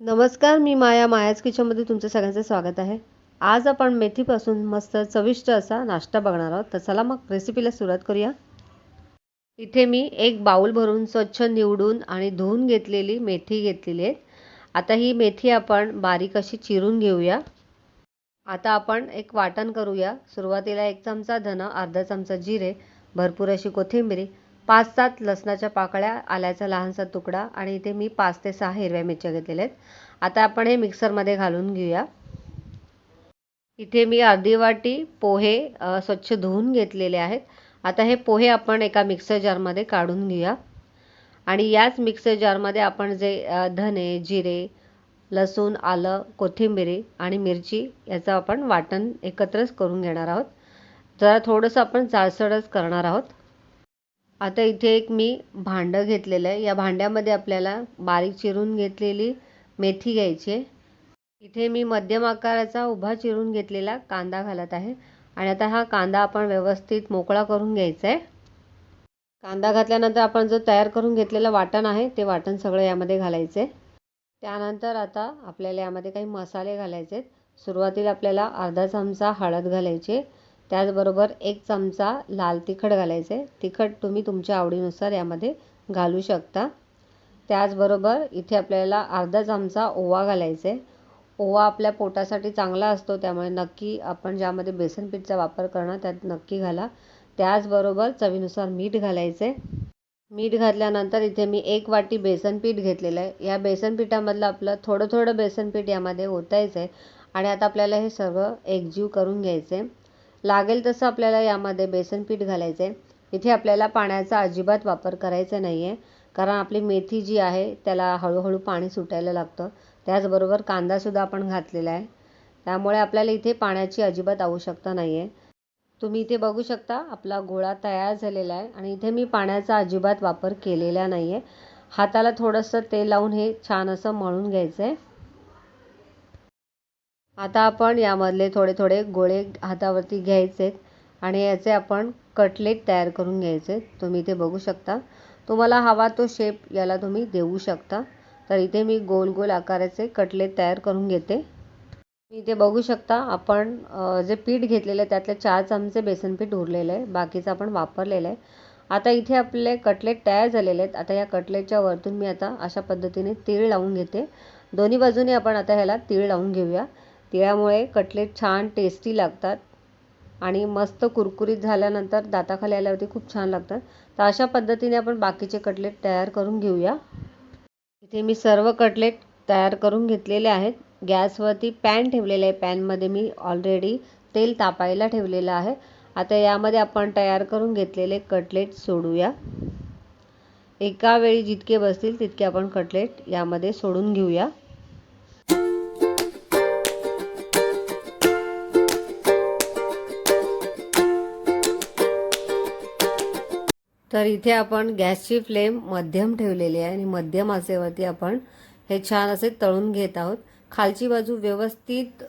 नमस्कार मी माया मायाच किचनमध्ये तुमचं सगळ्यांचं स्वागत आहे. आज आपण मेथीपासून मस्त चविष्ट असा नाश्ता बघणार आहोत. तर चला मग रेसिपीला सुरुवात करूया. इथे मी एक बाऊल भरून स्वच्छ निवडून आणि धुवून घेतलेली मेथी घेतलेली आहे. आता ही मेथी आपण बारीक अशी चिरून घेऊया. आता आपण एक वाटण करूया. सुरुवातीला एक चमचा धन अर्धा चमचा जिरे भरपूर अशी कोथिंबिरी पाच सात लसणाच्या पाकळ्या आल्याचा लहानसा तुकडा आणि इथे मी पाच ते सहा हिरव्या मिरच्या घेतलेल्या आहेत. आता आपण हे मिक्सरमध्ये घालून घेऊया. इथे मी अर्धी वाटी पोहे स्वच्छ धुवून घेतलेले आहेत. आता हे पोहे आपण एका मिक्सर जारमध्ये काढून घेऊया. आणि याच मिक्सर जारमध्ये आपण जे धने जिरे लसूण आलं कोथिंबिरी आणि मिरची याचं आपण वाटण एकत्रच करून घेणार आहोत. जरा थोडंसं आपण जाडसरच करणार आहोत. आता इथे एक मी भांडं घेतलेलं आहे. या भांड्यामध्ये आपल्याला बारीक चिरून घेतलेली मेथी घ्यायची आहे. इथे मी मध्यम आकाराचा उभा चिरून घेतलेला कांदा घालत आहे. आणि आता हा कांदा आपण व्यवस्थित मोकळा करून घ्यायचा आहे. कांदा घातल्यानंतर आपण जो तयार करून घेतलेलं वाटण आहे ते वाटण सगळं यामध्ये घालायचं आहे. त्यानंतर आता आपल्याला यामध्ये काही मसाले घालायचे आहेत. सुरुवातीला आपल्याला अर्धा चमचा हळद घालायची आहे. त्याचबरोबर एक चमचा लाल तिखट घालायचं. आहे तिखट तुम्ही तुमच्या आवडीनुसार यामध्ये घालू शकता. त्याचबरोबर इथे आपल्याला अर्धा चमचा ओवा घालायचा. आहे ओवा आपल्या पोटासाठी चांगला असतो त्यामुळे नक्की आपण ज्यामध्ये बेसन पीठचा वापर करणार त्यात नक्की घाला. त्याचबरोबर चवीनुसार मीठ घालायचं. आहे मीठ घातल्यानंतर इथे मी एक वाटी बेसन पीठ घेतलेलं आहे. या बेसन पिठामधलं आपलं थोडं थोडं बेसन पीठ यामध्ये ओतायचं आहे आणि आता आपल्याला हे सर्व एकजीव करून घ्यायचं आहे लागेल तसं आपल्याला यामध्ये बेसन पीठ घालायचं आहे इथे आपल्याला पाण्याचा अजिबात वापर करायचा नाही आहे कारण आपली मेथी जी आहे त्याला हळूहळू पाणी सुटायला लागतं. त्याचबरोबर कांदासुद्धा आपण घातलेला आहे. त्यामुळे आपल्याला इथे पाण्याची अजिबात आवश्यकता नाही आहे तुम्ही इथे बघू शकता आपला गोळा तयार झालेला आहे आणि इथे मी पाण्याचा अजिबात वापर केलेला नाही आहे हाताला थोडंसं तेल लावून हे छान असं मळून घ्यायचं आहे आता आपण यामधले थोडे थोडे गोळे हातावरती घ्यायचे आणि याचे आपण कटलेट तयार करून घ्यायचे तुम्ही इथे बघू शकता. तुम्हाला हवा तो शेप याला तुम्ही देऊ शकता. तर इथे मी गोल गोल आकाराचे कटलेट तयार करून घेते. तुम्ही इथे बघू शकता आपण जे पीठ घेतलेलं आहे त्यातले चार चमचे बेसन पीठ उरलेलं आहे. बाकीचं आपण वापरलेलं आहे. आता इथे आपले कटलेट तयार झालेले आहेत. आता या कटलेटच्या वरतून मी आता अशा पद्धतीने तीळ लावून घेते. दोन्ही बाजूने आपण आता ह्याला तीळ लावून घेऊया. तिळामुळे कटलेट छान टेस्टी लागतात. आणि मस्त कुरकुरीत झाल्यानंतर दाताखाली आल्यावरती खूप छान लागतात. तर अशा पद्धतीने आपण बाकीचे कटलेट तयार करून घेऊया. इथे मी सर्व कटलेट तयार करून घेतलेले आहेत. गॅसवरती पॅन ठेवलेलं आहे. पॅनमध्ये मी ऑलरेडी तेल तापायला ठेवलेलं आहे. आता यामध्ये आपण तयार करून घेतलेले कटलेट सोडूया. एका वेळी जितके बसतील तितके आपण कटलेट यामध्ये सोडून घेऊया. तर इथे आपण गॅसची फ्लेम मध्यम ठेवलेली आहे आणि मध्यम आचेवरती आपण हे छान असे तळून घेत आहोत. खालची बाजू व्यवस्थित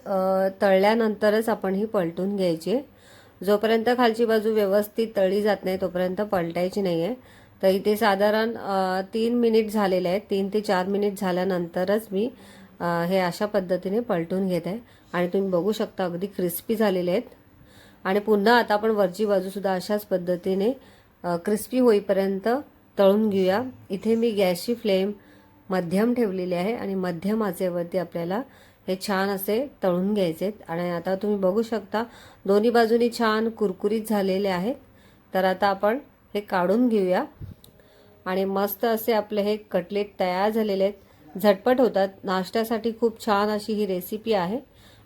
तळल्यानंतरच आपण ही पलटून घ्यायची जोपर्यंत खालची बाजू व्यवस्थित तळली जात नाही तोपर्यंत पलटायची नाही आहे तर इथे साधारण तीन मिनिट झालेले आहेत. तीन ते चार मिनिट झाल्यानंतरच मी हे अशा पद्धतीने पलटून घेत आहे. आणि तुम्ही बघू शकता अगदी क्रिस्पी झालेले आहेत. आणि पुन्हा आता आपण वरची बाजूसुद्धा अशाच पद्धतीने क्रिस्पी होईपर्यंत तळून घेऊया. इथे मी गॅसची फ्लेम मध्यम ठेवलेली आहे आणि मध्यम आचेवरती आपल्याला हे छान असे तळून घ्यायचे आहेत. आणि आता तुम्ही बघू शकता दोन्ही बाजूनी छान कुरकुरीत झालेले आहेत. तर आता आपण हे काढून घेऊया. आणि मस्त असे आपले हे कटलेट तयार झालेले आहेत. झटपट होतात. नाश्त्यासाठी खूप छान अशी ही रेसिपी आहे.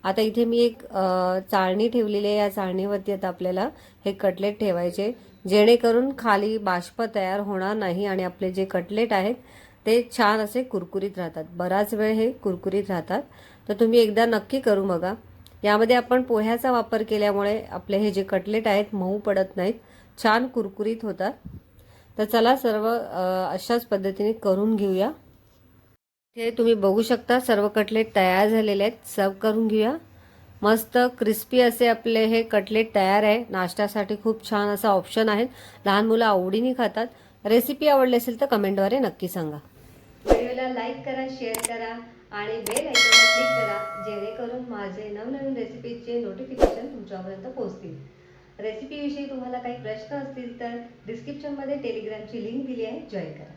आता इथे मी एक चाळणी ठेवलेली आहे. या चाळणीवरती आता आपल्याला हे कटलेट ठेवायचे. जेणेकरून खाली बाष्प तयार होणार नाही आणि आपले जे कटलेट आहेत ते छान असे कुरकुरीत राहतात. बराच वेळ हे कुरकुरीत राहतात. तर तुम्ही एकदा नक्की करू बघा. यामध्ये आपण पोह्याचा वापर केल्यामुळे आपले हे जे कटलेट आहेत मऊ पडत नाहीत छान कुरकुरीत होतात. तर चला सर्व अशाच पद्धतीने करून घेऊया. हे तुम्ही बघू शकता सर्व कटलेट तयार झालेले आहेत. सर्व करून घेऊया. मस्त क्रिस्पी असे आपले हे कटलेट तयार आहे. नाश्त्यासाठी खूप छान असा ऑप्शन आहे. लहान मुलं आवडीने खातात. रेसिपी आवडली असेल तर कमेंटद्वारे नक्की सांगा. व्हिडिओला लाईक करा शेअर करा आणि बेल आयकॉनला क्लिक करा जेणेकरून माझे नवनवीन रेसिपीचे नोटिफिकेशन तुमच्यापर्यंत पोहोचतील. रेसिपीविषयी तुम्हाला काही प्रश्न असतील तर डिस्क्रिप्शनमध्ये टेलिग्रामची लिंक दिली आहे. जॉईन करा.